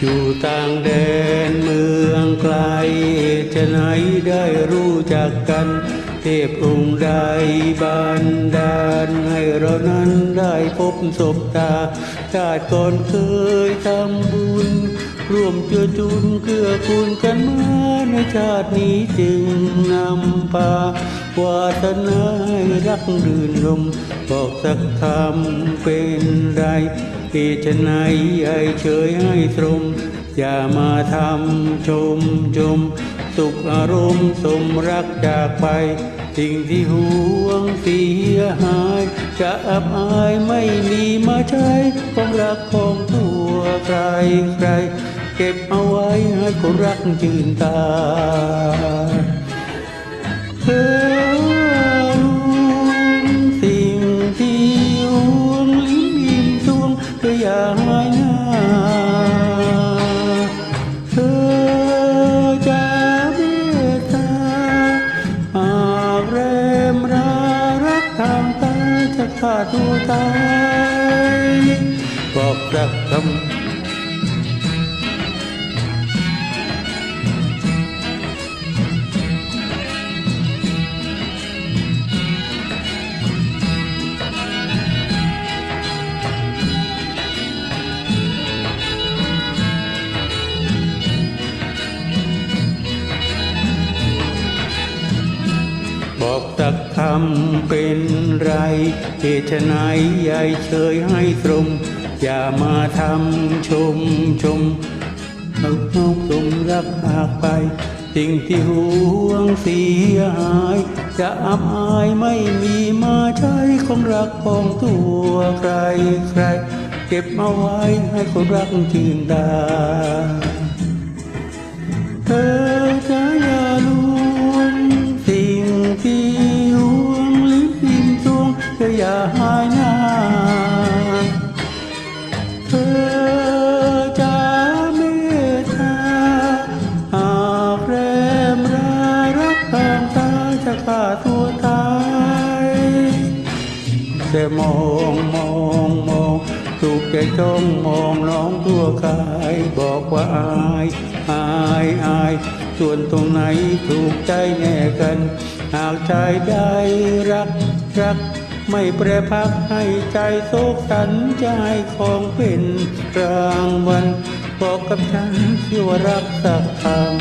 อยู่ต่างแดนเมืองไกล จะไหนได้รู้จักกัน เทพองค์ใดบันดาลให้เรานั้นได้พบศบตาชาติก่อนเคยทำบุญ ร่วมเจือจุนเกื้อกูลกันมาในชาตินี้จึงนำพา วาสนาให้รักรื่นรมบอกสักคำเป็นไรเหตุไฉนไอ้เฉยให้ตรง อย่ามาทำชมชม สุขอารมณ์สมรักจากไป สิ่งที่ห่วงเสียหาย จะอับอายไม่มีมาใช้ของรักของตัวใครใคร เก็บเอาไว้ให้คนรักจืนตา ฆ่าตัวตายบอกรักคำ บอกสักคำเป็นไรเหตุไฉนยายเชยให้ตรง อย่ามาทำชมชมเอาน้องสมรักหากไป สิ่งที่ห่วงเสียหาย จะอับอายไม่มีมาใช้ของรักของตัวใครใคร เก็บเอาไว้ให้คนรักจืนตา แต่มองมองมองถูกใจจ้องมองน้องทั่วกายบอกว่าอายอายอายส่วนตรงไหนถูกใจแน่กัน หากใจได้รักรัก ไม่แปรพักให้ใจโศกสันจะให้ของเป็นรางวัลบอกกับฉันที่ว่ารักสักคำ